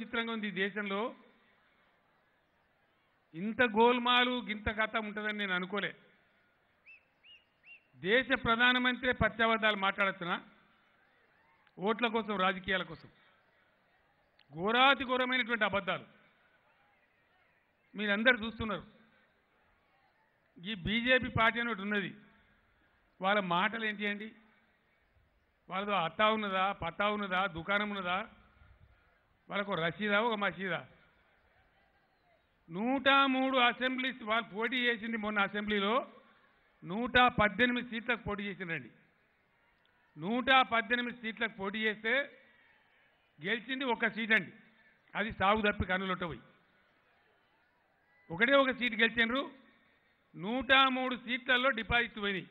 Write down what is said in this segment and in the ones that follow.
చిత్రంగా ఉంది ఈ దేశంలో. ఇంత గోల్మాలు గింత కథ ఉంటుందని నేను అనుకోలే. దేశ ప్రధానమంత్రి పచ్చబద్దాలు మాట్లాడుతున్నా ఓట్ల కోసం రాజకీయాల కోసం. ఘోరాతి ఘోరమైనటువంటి అబద్ధాలు. మీరందరు చూస్తున్నారు. ఈ బీజేపీ పార్టీ అని ఒకటి ఉన్నది. వాళ్ళ మాటలు ఏంటి అండి వాళ్ళతో అత్తా ఉన్నదా పత్తా ఉన్నదా దుకాణం ఉన్నదా? వాళ్ళకు ఒక రసీదా ఒక మసీదా. నూట మూడు అసెంబ్లీ వాళ్ళు పోటీ చేసింది మొన్న అసెంబ్లీలో. నూట పద్దెనిమిది సీట్లకు పోటీ చేసిండ్రండి. నూట పద్దెనిమిది సీట్లకు పోటీ చేస్తే గెలిచింది ఒక సీట్ అండి అది సాగు తప్పి కన్నులొట్ట పోయి. ఒకటే ఒక సీట్ గెలిచిండ్రు. నూట మూడు సీట్లలో డిపాజిట్ పోయినాయి.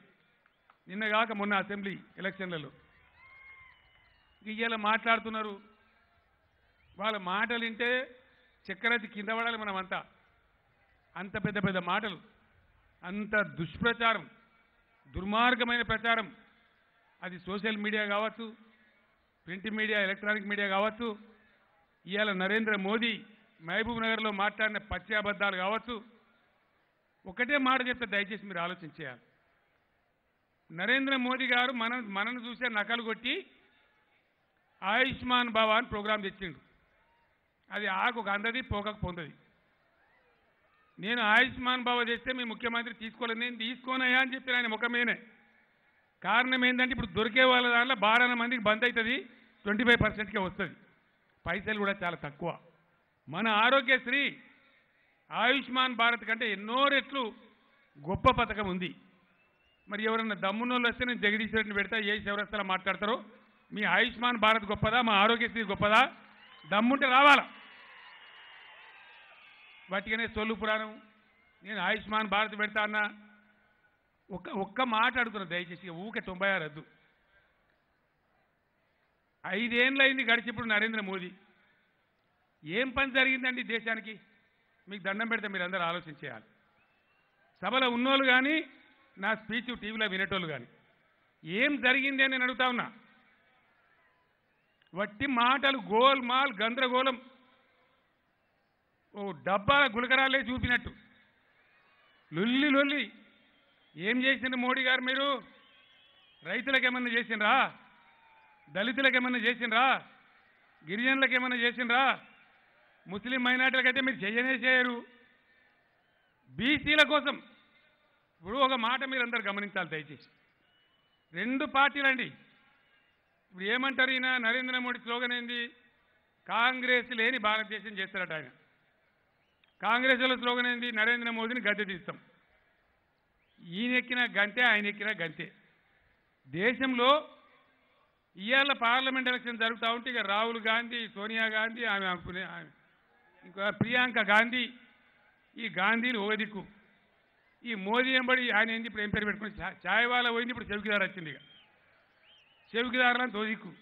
నిన్న కాక మొన్న అసెంబ్లీ ఎలక్షన్లలో. ఇవాళ మాట్లాడుతున్నారు. వాళ్ళ మాటలు వింటే చక్కెరతి కింద పడాలి మనమంతా. అంత పెద్ద పెద్ద మాటలు అంత దుష్ప్రచారం దుర్మార్గమైన ప్రచారం. అది సోషల్ మీడియా కావచ్చు ప్రింట్ మీడియా ఎలక్ట్రానిక్ మీడియా కావచ్చు ఇవాళ నరేంద్ర మోదీ మహబూబ్ నగర్లో మాట్లాడిన పచ్చి అబద్ధాలు కావచ్చు. ఒకటే మాట చెప్తే దయచేసి మీరు ఆలోచన చేయాలి. నరేంద్ర మోదీ గారు మన మనను చూసే నకలు కొట్టి ఆయుష్మాన్ భవాన్ ప్రోగ్రాం తెచ్చిండు. అది ఆకు అందది పోకకు పొందది. నేను ఆయుష్మాన్ భవ చేస్తే మీ ముఖ్యమంత్రి తీసుకోలేదు. నేను తీసుకోనయా అని చెప్పి ఆయన ముఖమేనే. కారణం ఏంటంటే ఇప్పుడు దొరికే వాళ్ళ దాంట్లో బారాన మందికి బంద్ అవుతుంది ట్వంటీ ఫైవ్ పర్సెంట్కే వస్తుంది. పైసలు కూడా చాలా తక్కువ. మన ఆరోగ్యశ్రీ ఆయుష్మాన్ భారత్ కంటే ఎన్నో రెట్లు గొప్ప పథకం ఉంది. మరి ఎవరన్నా దమ్మునోళ్ళు వస్తే నేను జగదీష్ పెడతా ఏ శివరస్తలా మాట్లాడతారో? మీ ఆయుష్మాన్ భారత్ గొప్పదా? మా ఆరోగ్యశ్రీ గొప్పదా? దమ్ముంటే రావాలా? వాటికనే సొల్లు పురాణం. నేను ఆయుష్మాన్ భారత్ పెడతా అన్నా. ఒక్క ఒక్క మాట అడుగుతున్నా దయచేసి ఊకే తొంభై ఆరు వద్దు. ఐదేళ్ళైంది అయింది ఇప్పుడు నరేంద్ర మోదీ. ఏం పని జరిగిందండి దేశానికి? మీకు దండం పెడితే మీరు అందరూ ఆలోచన చేయాలి. సభలో ఉన్నోళ్ళు కానీ నా స్పీచ్ టీవీలో వినేటోళ్ళు కానీ ఏం జరిగింది అని నేను అడుగుతా ఉన్నా. వట్టి మాటలు గోల్మాల్ గందరగోళం. ఓ డబ్బా గులకరాలే చూపినట్టు. లొల్లి లొల్లి ఏం చేసిండ్రు మోడీ గారు మీరు? రైతులకు ఏమన్నా చేసిండ్రా? దళితులకు ఏమన్నా చేసిండ్రా? గిరిజనులకు ఏమన్నా చేసిండ్రా? ముస్లిం మైనార్టీలకైతే మీరు చెయ్యనే చేయరు. బీసీల కోసం. ఇప్పుడు ఒక మాట మీరు అందరు గమనించాలి దయచేసి. రెండు పార్టీలండి. ఇప్పుడు ఏమంటారు ఈయన? నరేంద్ర మోడీ స్లోగన్ ఏంది? కాంగ్రెస్ లేని భారతదేశం చేస్తారట ఆయన. కాంగ్రెస్ వాళ్ళ స్లోగన్ ఏంది? నరేంద్ర మోదీని గద్దె తీస్తాం. ఈయన ఎక్కిన గంతే ఆయన ఎక్కిన గంతే. దేశంలో ఇవాళ పార్లమెంట్ ఎలక్షన్ జరుగుతూ ఉంటే ఇక రాహుల్ గాంధీ సోనియా గాంధీ ఆమె అనుకునే ఆమె ఇంకా ప్రియాంక గాంధీ ఈ గాంధీని ఓదిక్కు దిక్కు ఈ మోదీ ఎంబడి ఆయన ఏంది? ఇప్పుడు ఏం పేరు పెట్టుకుని ఛాయ్ చాయ్ వాళ్ళ పోయింది ఇప్పుడు చెవికిదారు వచ్చింది ఇక. చెవికిదారులని తోదిక్కు.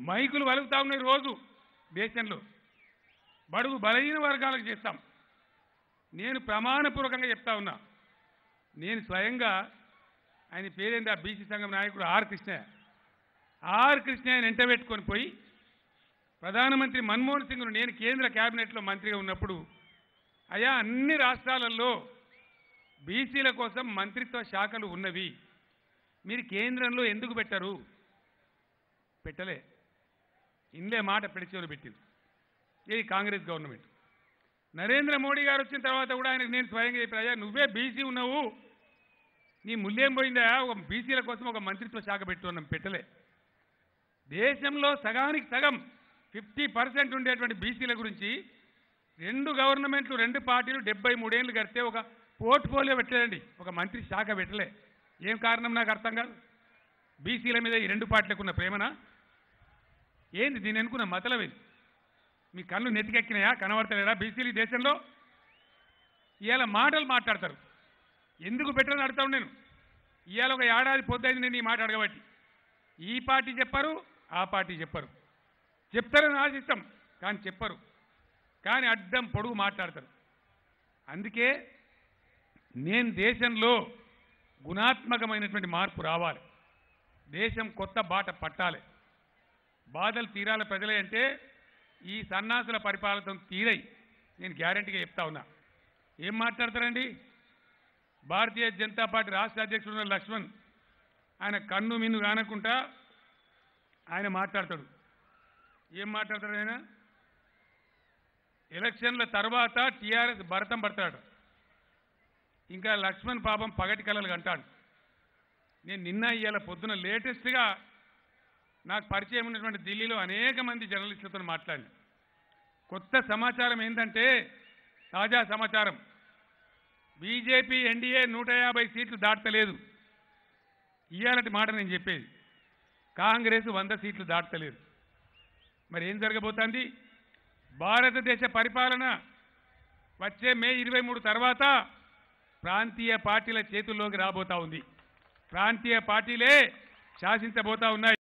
మైకులు వలుగుతా ఉన్నాయి రోజు దేశంలో బడుగు బలహీన వర్గాలకు చేస్తాం. నేను ప్రమాణపూర్వకంగా చెప్తా ఉన్నా. నేను స్వయంగా ఆయన పేరేంటి? ఆ బీసీ సంఘం నాయకుడు ఆర్ కృష్ణయ్య ఆర్ కృష్ణయ్యని ఎంట పోయి ప్రధానమంత్రి మన్మోహన్ సింగ్ను నేను కేంద్ర కేబినెట్లో మంత్రిగా ఉన్నప్పుడు అయా అన్ని రాష్ట్రాలలో బీసీల కోసం మంత్రిత్వ శాఖలు ఉన్నవి. మీరు కేంద్రంలో ఎందుకు పెట్టరు? పెట్టలే. ఇందే మాట పెడిచేవారు పెట్టింది. ఇది కాంగ్రెస్ గవర్నమెంట్. నరేంద్ర మోడీ గారు వచ్చిన తర్వాత కూడా ఆయనకు నేను స్వయంగా చెప్పాను అయ్యా నువ్వే బీసీ ఉన్నావు. నీ ముల్లేం పోయిందా? ఒక బీసీల కోసం ఒక మంత్రిత్వ శాఖ పెట్టున్నాం పెట్టలే. దేశంలో సగానికి సగం ఫిఫ్టీ పర్సెంట్ ఉండేటువంటి బీసీల గురించి రెండు గవర్నమెంట్లు రెండు పార్టీలు డెబ్బై మూడేళ్ళు కడితే ఒక పోర్ట్ఫోలియో పెట్టలేదండి. ఒక మంత్రి శాఖ పెట్టలే. ఏం కారణం నాకు అర్థం కాదు? బీసీల మీద ఈ రెండు పార్టీలకు ఉన్న ప్రేమనా? ఏంది దీని అనుకున్న మతలవేది మీ కళ్ళు నెత్తికెక్కినాయా? కనబడతలేరా బీసీలు దేశంలో? ఇవాళ మాటలు మాట్లాడతారు. ఎందుకు పెట్టని అడుగుతాను నేను ఇవాళ ఒక ఏడాది పొద్దుైంది నేను ఈ మాట అడగబట్టి. ఈ పార్టీ చెప్పారు ఆ పార్టీ చెప్పరు. చెప్తారని ఆశిస్తాం కానీ చెప్పరు. కానీ అడ్డం పొడుగు మాట్లాడతారు. అందుకే నేను దేశంలో గుణాత్మకమైనటువంటి మార్పు రావాలి. దేశం కొత్త బాట పట్టాలి. బాధలు తీరాల ప్రజలే అంటే ఈ సన్నాసుల పరిపాలన తీరై నేను గ్యారంటీగా చెప్తా ఉన్నా. ఏం మాట్లాడతారండి? భారతీయ జనతా పార్టీ రాష్ట్ర అధ్యక్షుడు ఉన్న లక్ష్మణ్ ఆయన కన్ను మిన్ను కానకుండా ఆయన మాట్లాడతాడు. ఏం మాట్లాడతాడు ఆయన? ఎలక్షన్ల తర్వాత టీఆర్ఎస్ భరతం పడతాడు. ఇంకా లక్ష్మణ్ పాపం పగటి కలలు అంటాడు నేను నిన్న ఇవాళ పొద్దున లేటెస్ట్గా నాకు పరిచయం ఉన్నటువంటి ఢిల్లీలో అనేక మంది జర్నలిస్టులతో మాట్లాడి కొత్త సమాచారం ఏంటంటే తాజా సమాచారం. బీజేపీ ఎన్డీఏ నూట యాభై సీట్లు దాటలేదు. ఇయ్యాలటి మాట నేను చెప్పేది. కాంగ్రెస్ వంద సీట్లు దాటలేదు. మరి ఏం జరగబోతోంది? భారతదేశ పరిపాలన వచ్చే మే ఇరవై మూడు తర్వాత ప్రాంతీయ పార్టీల చేతుల్లోకి రాబోతా ఉంది. ప్రాంతీయ పార్టీలే శాసించబోతా ఉన్నాయి.